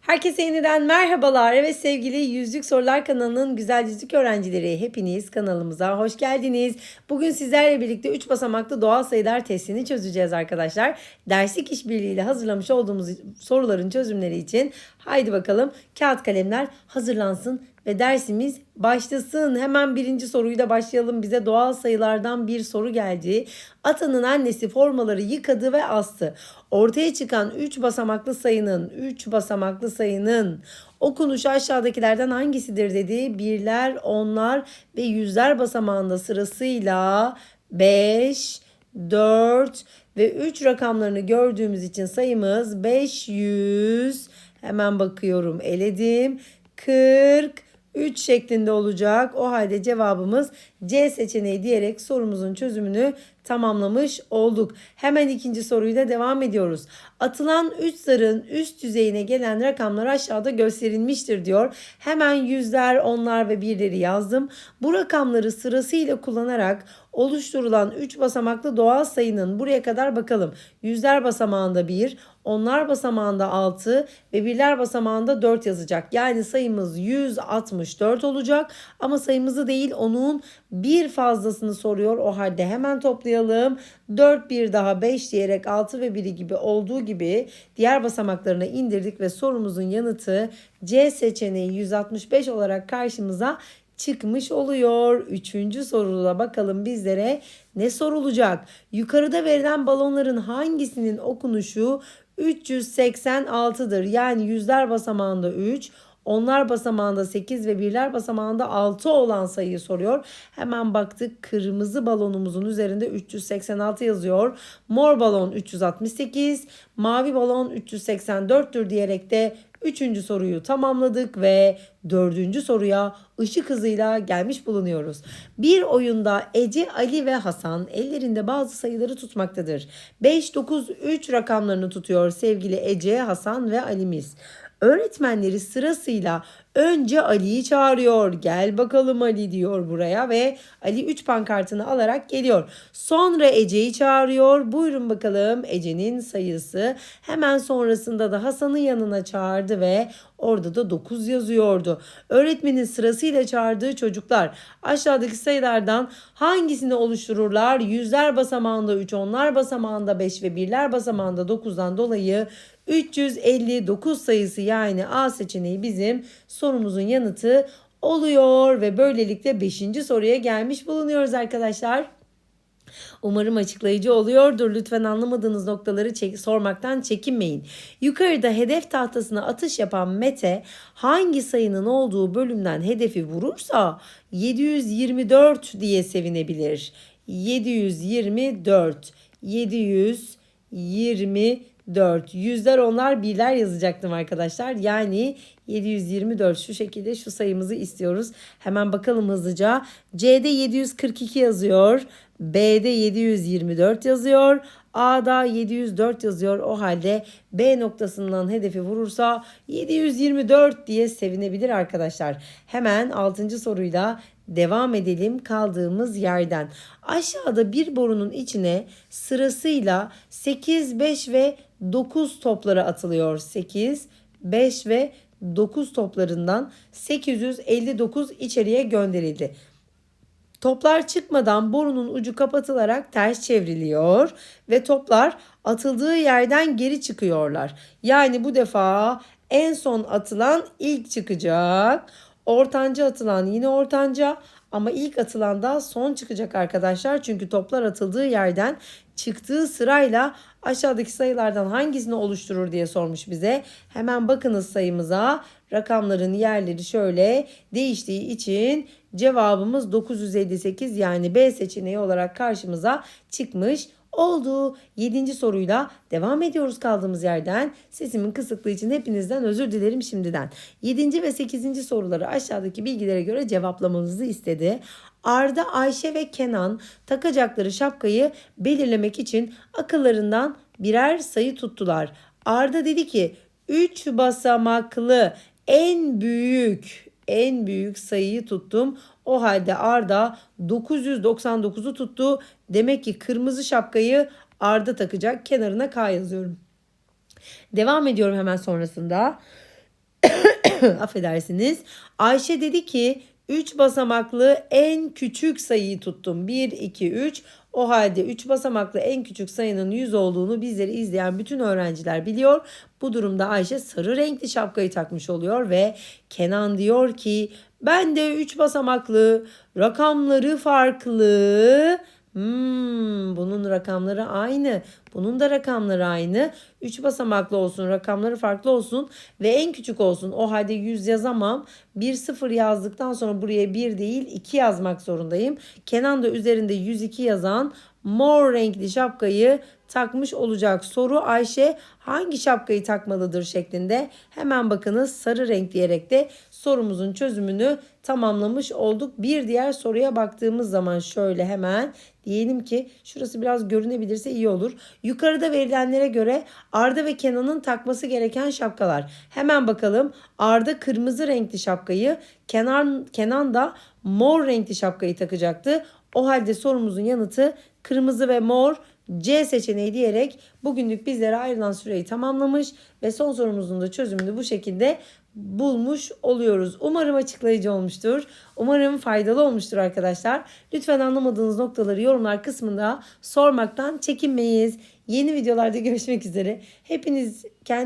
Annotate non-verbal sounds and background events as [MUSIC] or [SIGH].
Herkese yeniden merhabalar. Evet sevgili Yüzlük Sorular kanalının güzel yüzlük öğrencileri hepiniz kanalımıza hoş geldiniz. Bugün sizlerle birlikte 3 basamaklı doğal sayılar testini çözeceğiz arkadaşlar. Derslik işbirliğiyle hazırlamış olduğumuz soruların çözümleri için haydi bakalım kağıt kalemler hazırlansın ve dersimiz başlasın. Hemen birinci soruyu da başlayalım. Bize doğal sayılardan bir soru geldi. Atanın annesi formaları yıkadı ve astı. Ortaya çıkan 3 basamaklı sayının 3 basamaklı sayının okunuşu aşağıdakilerden hangisidir dedi. Birler, onlar ve yüzler basamağında sırasıyla 5, 4 ve 3 rakamlarını gördüğümüz için sayımız 500. Hemen bakıyorum eledim. 40 3 şeklinde olacak. O halde cevabımız C seçeneği diyerek sorumuzun çözümünü tamamlamış olduk. Hemen ikinci soruyla devam ediyoruz. Atılan 3 zarın üst düzeyine gelen rakamlar aşağıda gösterilmiştir diyor. Hemen yüzler, onlar ve birleri yazdım. Bu rakamları sırasıyla kullanarak oluşturulan 3 basamaklı doğal sayının buraya kadar bakalım. Yüzler basamağında 1, onlar basamağında 6 ve birler basamağında 4 yazacak. Yani sayımız 164 olacak ama sayımızı değil onun bir fazlasını soruyor. O halde hemen toplayalım. 4 bir daha 5 diyerek 6 ve 1'i gibi olduğu gibi diğer basamaklarına indirdik ve sorumuzun yanıtı C seçeneği 165 olarak karşımıza çıkmış oluyor. Üçüncü soruda bakalım bizlere ne sorulacak? Yukarıda verilen balonların hangisinin okunuşu 386'dır? Yani yüzler basamağında 3, onlar basamağında 8 ve birler basamağında 6 olan sayıyı soruyor. Hemen baktık kırmızı balonumuzun üzerinde 386 yazıyor. Mor balon 368, mavi balon 384'tür diyerek de Üçüncü soruyu tamamladık ve dördüncü soruya ışık hızıyla gelmiş bulunuyoruz. Bir oyunda Ece, Ali ve Hasan ellerinde bazı sayıları tutmaktadır. 5, 9, 3 rakamlarını tutuyor sevgili Ece, Hasan ve Ali'miz. Öğretmenleri sırasıyla önce Ali'yi çağırıyor. Gel bakalım Ali diyor buraya ve Ali 3 pankartını alarak geliyor. Sonra Ece'yi çağırıyor. Buyurun bakalım Ece'nin sayısı. Hemen sonrasında da Hasan'ı yanına çağırdı ve orada da 9 yazıyordu. Öğretmenin sırasıyla çağırdığı çocuklar aşağıdaki sayılardan hangisini oluştururlar? Yüzler basamağında 3, onlar basamağında 5 ve birler basamağında 9'dan dolayı 359 sayısı yani A seçeneği bizim sorumuzun yanıtı oluyor ve böylelikle 5. soruya gelmiş bulunuyoruz arkadaşlar. Umarım açıklayıcı oluyordur. Lütfen anlamadığınız noktaları çek sormaktan çekinmeyin. Yukarıda hedef tahtasına atış yapan Mete hangi sayının olduğu bölümden hedefi vurursa 724 diye sevinebilir. 724 724 yüzler onlar birler yazacaktım arkadaşlar. Yani 724 şu şekilde şu sayımızı istiyoruz. Hemen bakalım hızlıca. C'de 742 yazıyor. B'de 724 yazıyor. A'da 704 yazıyor. O halde B noktasından hedefi vurursa 724 diye sevinebilir arkadaşlar. Hemen 6. soruyla devam edelim kaldığımız yerden. Aşağıda bir borunun içine sırasıyla 8, 5 ve 9 topları atılıyor. 8, 5 ve 9 toplarından 859 içeriye gönderildi. Toplar çıkmadan borunun ucu kapatılarak ters çevriliyor ve toplar atıldığı yerden geri çıkıyorlar. Yani bu defa en son atılan ilk çıkacak. Ortanca atılan yine ortanca ama ilk atılan da son çıkacak arkadaşlar. Çünkü toplar atıldığı yerden çıktığı sırayla aşağıdaki sayılardan hangisini oluşturur diye sormuş bize. Hemen bakınız sayımıza. Rakamların yerleri şöyle değiştiği için cevabımız 958 yani B seçeneği olarak karşımıza çıkmış oldu. 7. soruyla devam ediyoruz kaldığımız yerden. Sesimin kısıklığı için hepinizden özür dilerim şimdiden. 7. ve 8. soruları aşağıdaki bilgilere göre cevaplamanızı istedi. Arda, Ayşe ve Kenan takacakları şapkayı belirlemek için akıllarından birer sayı tuttular. Arda dedi ki 3 basamaklı en büyük en büyük sayıyı tuttum. O halde Arda 999'u tuttu. Demek ki kırmızı şapkayı Arda takacak. Kenarına K yazıyorum. Devam ediyorum hemen sonrasında. [COUGHS] affedersiniz. Ayşe dedi ki 3 basamaklı en küçük sayıyı tuttum. 1, 2, 3. O halde 3 basamaklı en küçük sayının 100 olduğunu bizleri izleyen bütün öğrenciler biliyor. Bu durumda Ayşe sarı renkli şapkayı takmış oluyor ve Kenan diyor ki ben de 3 basamaklı rakamları farklı Hmm, bunun rakamları aynı. Bunun da rakamları aynı. 3 basamaklı olsun, rakamları farklı olsun ve en küçük olsun. O halde 100 yazamam. 1 0 yazdıktan sonra buraya 1 değil 2 yazmak zorundayım. Kenan da üzerinde 102 yazan mor renkli şapkayı takmış olacak. Soru Ayşe hangi şapkayı takmalıdır şeklinde. Hemen bakınız sarı renk diyerek de sorumuzun çözümünü tamamlamış olduk. Bir diğer soruya baktığımız zaman şöyle hemen diyelim ki şurası biraz görünebilirse iyi olur. Yukarıda verilenlere göre Arda ve Kenan'ın takması gereken şapkalar. Hemen bakalım. Arda kırmızı renkli şapkayı, Kenan Kenan da mor renkli şapkayı takacaktı. O halde sorumuzun yanıtı kırmızı ve mor C seçeneği diyerek bugünlük bizlere ayrılan süreyi tamamlamış ve son sorumuzun da çözümünü bu şekilde bulmuş oluyoruz. Umarım açıklayıcı olmuştur. Umarım faydalı olmuştur arkadaşlar. Lütfen anlamadığınız noktaları yorumlar kısmında sormaktan çekinmeyiz. Yeni videolarda görüşmek üzere. Hepiniz kendi